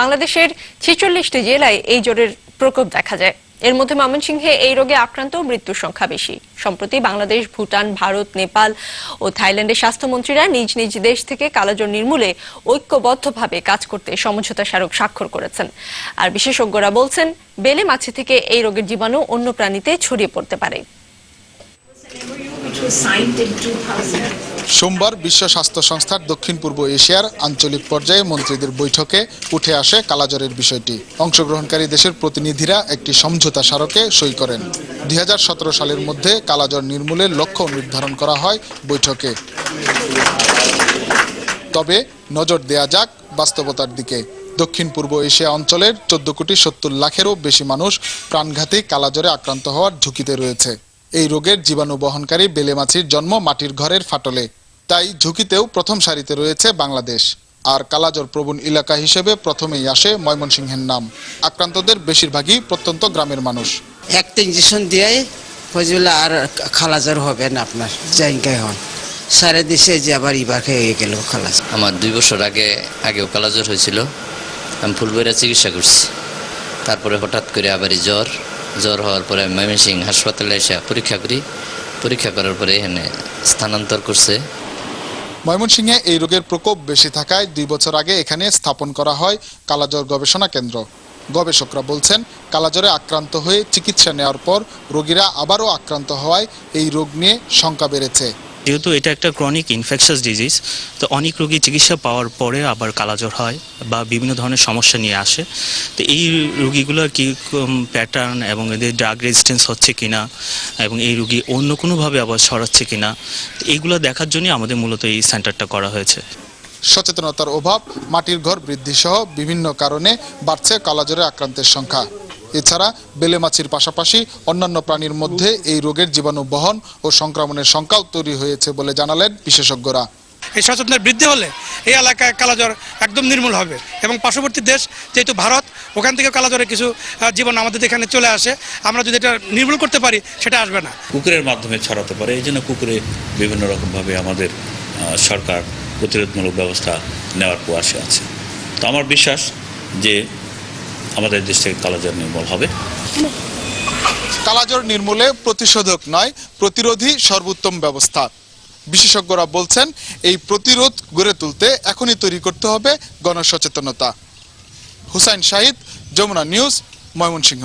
বাংলাদেশের ছেচল্লিশটি জেলায় এই জ্বরের প্রকোপ দেখা যায়। এর মধ্যে ময়মনসিংহে এই রোগে আক্রান্ত মৃত্যুর সংখ্যা বেশি। সম্প্রতি বাংলাদেশ, ভুটান, ভারত, নেপাল ও থাইল্যান্ডের স্বাস্থ্যমন্ত্রীরা নিজ নিজ দেশ থেকে কালাজ্বর নির্মূলে ঐক্যবদ্ধভাবে কাজ করতে সমঝোতা স্মারক স্বাক্ষর করেছেন। আর বিশেষজ্ঞরা বলছেন, বেলে মাছি থেকে এই রোগের জীবাণু অন্য প্রাণীতে ছড়িয়ে পড়তে পারে। সোমবার বিশ্ব স্বাস্থ্য সংস্থার দক্ষিণ পূর্ব এশিয়ার আঞ্চলিক পর্যায়ে মন্ত্রীদের বৈঠকে উঠে আসে কালাজ্বরের বিষয়টি। অংশগ্রহণকারী দেশের প্রতিনিধিরা একটি সমঝোতা স্মারকে সই করেন। দুই হাজার সতেরো সালের মধ্যে কালাজ্বর নির্মূলের লক্ষ্য নির্ধারণ করা হয় বৈঠকে। তবে নজর দেয়া যাক বাস্তবতার দিকে। দক্ষিণ পূর্ব এশিয়া অঞ্চলের চোদ্দ কোটি সত্তর লাখেরও বেশি মানুষ প্রাণঘাতী কালাজ্বরে আক্রান্ত হওয়ার ঝুঁকিতে রয়েছে। এই রোগের জীবাণু বহনকারী বেলেমাছির জন্ম মাটির ঘরের ফাটলে। তাই ঝুঁকিতেও প্রথম সারিতে রয়েছে বাংলাদেশ। আর কালাজর প্রবণ এলাকা হিসেবে প্রথমেই আসে ময়মনসিংহের নাম। আক্রান্তদের বেশিরভাগই প্রত্যন্ত গ্রামের মানুষ। একটা ইঞ্জেকশন দিয়ে ফজলে আর খালাজার হবে না আপনার জায়গায় হন। সারা দেশে যে আবার ইবার হয়ে গেল খালাজ আমার দুই বছর আগে আগেও কালাজ্বর হয়েছিল। আমি ফুলবইরা চিকিৎসা করছি। তারপরে হঠাৎ করে আবারই জ্বর। জ্বর হওয়ার পরে ময়মনসিং হাসপাতালে এসে পরীক্ষা করি। পরীক্ষা করার পরে এখানে স্থানান্তর করছে। ময়মনসিংহে এই রোগের প্রকোপ বেশি থাকায় দুই বছর আগে এখানে স্থাপন করা হয় কালাজ্বর গবেষণা কেন্দ্র। গবেষকরা বলছেন, কালাজ্বরে আক্রান্ত হয়ে চিকিৎসা নেওয়ার পর রোগীরা আবারও আক্রান্ত হওয়ায় এই রোগ নিয়ে শঙ্কা বেড়েছে। যেহেতু এটা একটা ক্রনিক ইনফেকশাস ডিজিজ তো অনেক রোগী চিকিৎসা পাওয়ার পরে আবার কালাজ্বর হয় বা বিভিন্ন ধরনের সমস্যা নিয়ে আসে। তো এই রোগীগুলোর কি প্যাটার্ন এবং এদের ড্রাগ রেজিস্ট্যান্স হচ্ছে কিনা এবং এই রুগী অন্য কোনোভাবে আবার ছড়াচ্ছে কিনা, তো এইগুলো দেখার জন্যই আমাদের মূলত এই সেন্টারটা করা হয়েছে। সচেতনতার অভাব, মাটির ঘর বৃদ্ধি সহ বিভিন্ন কারণে বাড়ছে কালাজ্বরে আক্রান্তের সংখ্যা। এছাড়া বেলেমাছির পাশাপাশি অন্যান্য প্রাণীর মধ্যে এই রোগের জীবাণু বহন ও সংক্রমণের সংখ্যাও তৈরি হয়েছে বলে জানালেন বিশেষজ্ঞরা। এই সচেতনতা বৃদ্ধি হলে এই এলাকায় কালাজ্বর একদম নির্মূল হবে এবং পার্শ্ববর্তী দেশ যেহেতু ভারত ওখান থেকে কালাজ্বরের কিছু জীবন আমাদের এখানে চলে আসে। আমরা যদি এটা নির্মূল করতে পারি সেটা আসবে না। কুকুরের মাধ্যমে ছড়াতে পারে এই জন্য কুকুরে বিভিন্ন রকমভাবে আমাদের সরকার প্রতিরোধমূলক ব্যবস্থা নেওয়ার প্রয়াসে আছে। তো আমার বিশ্বাস যে আমাদের দেশ থেকে কালাজার নির্মূল হবে। কালাজ্বর নির্মূলে প্রতিষেধক নয়, প্রতিরোধী সর্বোত্তম ব্যবস্থা। বিশেষজ্ঞরা বলছেন, এই প্রতিরোধ গড়ে তুলতে এখনই তৈরি করতে হবে গণসচেতনতা। হুসাইন শাহিদ, যমুনা নিউজ, ময়মনসিংহ।